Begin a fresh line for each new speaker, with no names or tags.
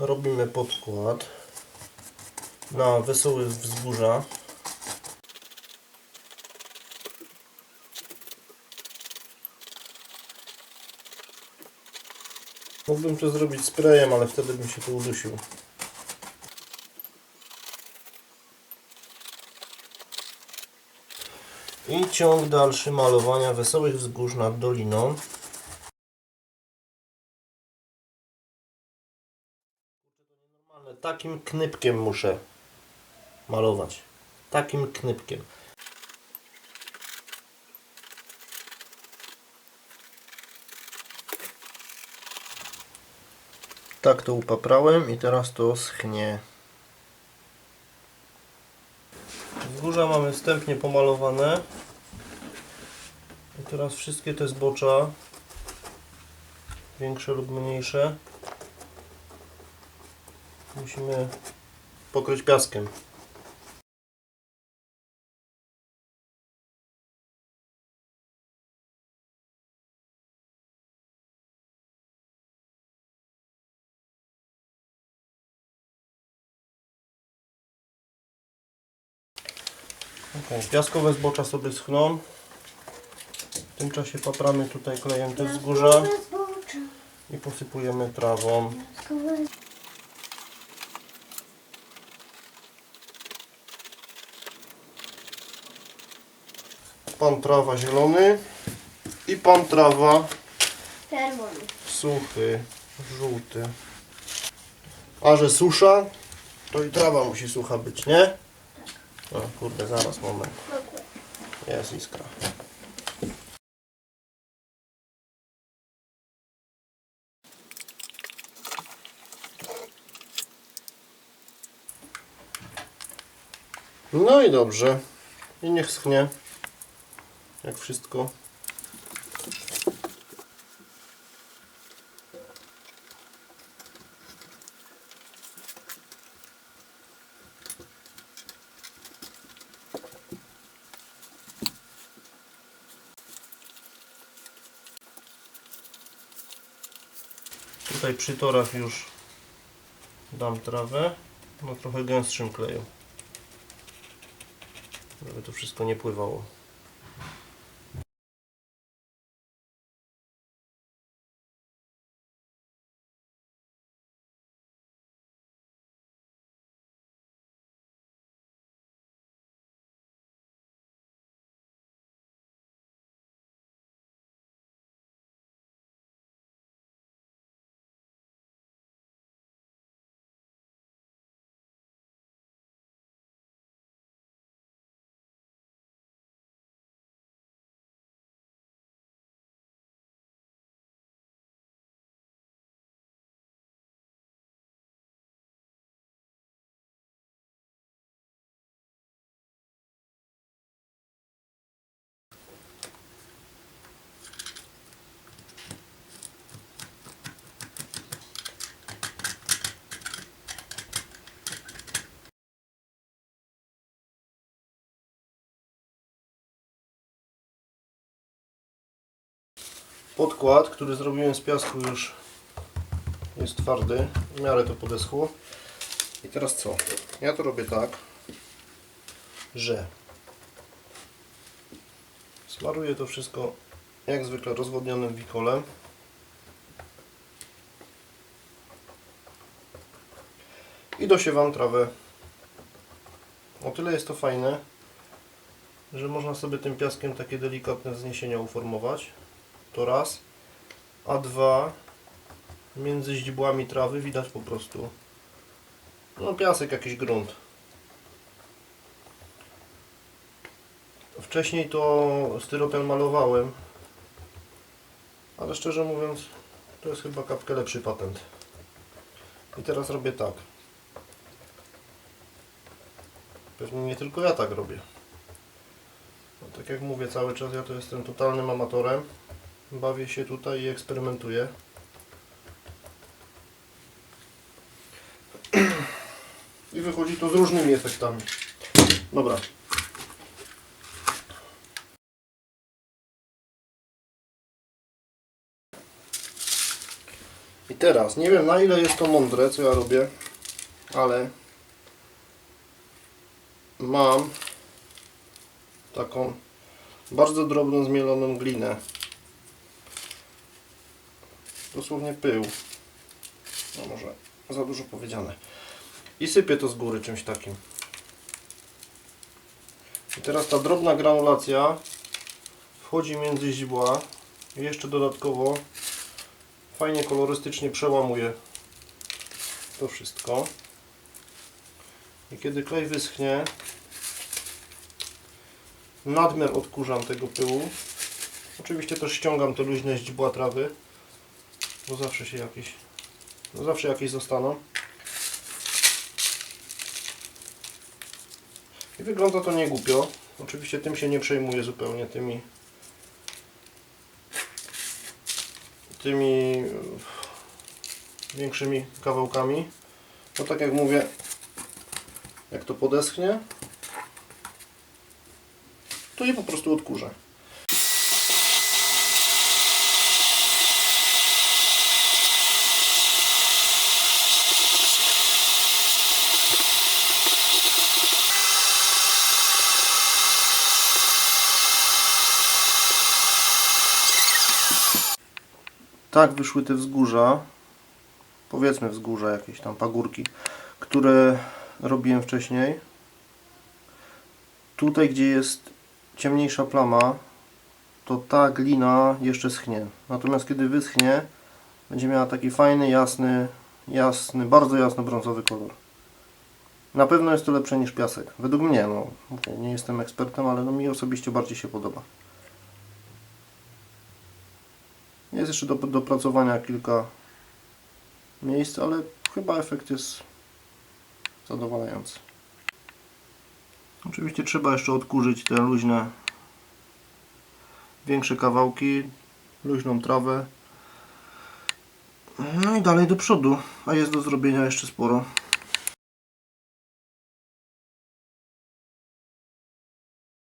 robimy podkład na wesołe wzgórza. Mógłbym to zrobić sprayem, ale wtedy bym się tu udusił. I ciąg dalszy malowania wesołych wzgórz nad doliną. Takim knypkiem muszę malować. Takim knypkiem. Tak to upaprałem i teraz to schnie. Wzgórza mamy wstępnie pomalowane. I teraz wszystkie te zbocza, większe lub mniejsze, musimy pokryć piaskiem. Okay, piaskowe zbocza sobie schną. W tym czasie papramy tutaj klejem te wzgórza i posypujemy trawą. Pan trawa zielony i pan trawa
Czerwony.
suchy, żółty. A że susza, to i trawa musi sucha być, nie? O kurde, zaraz, moment. Jest iskra. No i dobrze. I niech schnie. Jak wszystko. Tutaj przy torach już dam trawę na trochę gęstszym kleju. Żeby to wszystko nie pływało. Podkład, który zrobiłem z piasku już jest twardy, w miarę to podeschło. I teraz co? Ja to robię tak, że smaruję to wszystko jak zwykle rozwodnionym wikolem. I dosiewam trawę. O tyle jest to fajne, że można sobie tym piaskiem takie delikatne wzniesienia uformować. To raz. A dwa, między źdźbłami trawy widać po prostu no piasek, jakiś grunt. Wcześniej to styropian malowałem, ale szczerze mówiąc to jest chyba kapkę lepszy patent. I teraz robię tak. Pewnie nie tylko ja tak robię. No, tak jak mówię cały czas, ja to jestem totalnym amatorem. Bawię się tutaj i eksperymentuję. I wychodzi to z różnymi efektami. Dobra. I teraz, nie wiem na ile jest to mądre, co ja robię, ale mam taką bardzo drobną zmieloną glinę. Dosłownie pył. No może za dużo powiedziane. I sypię to z góry czymś takim. I teraz ta drobna granulacja wchodzi między źdźbła i jeszcze dodatkowo fajnie kolorystycznie przełamuje to wszystko. I kiedy klej wyschnie, nadmiar odkurzam tego pyłu. Oczywiście też ściągam te luźne źdźbła trawy, bo zawsze się jakieś, no zawsze jakieś zostaną. I wygląda to nie głupio. Oczywiście tym się nie przejmuję zupełnie tymi tymi e, większymi kawałkami. No tak jak mówię, jak to podeschnie, to je po prostu odkurzę. Tak wyszły te wzgórza, powiedzmy wzgórza, jakieś tam pagórki, które robiłem wcześniej. Tutaj, gdzie jest ciemniejsza plama, to ta glina jeszcze schnie. Natomiast kiedy wyschnie, będzie miała taki fajny, jasny, jasny, bardzo jasny brązowy kolor. Na pewno jest to lepsze niż piasek. Według mnie, no, nie jestem ekspertem, ale no, mi osobiście bardziej się podoba. Jest jeszcze do dopracowania kilka miejsc, ale chyba efekt jest zadowalający. Oczywiście trzeba jeszcze odkurzyć te luźne, większe kawałki, luźną trawę. No i dalej do przodu, a jest do zrobienia jeszcze sporo.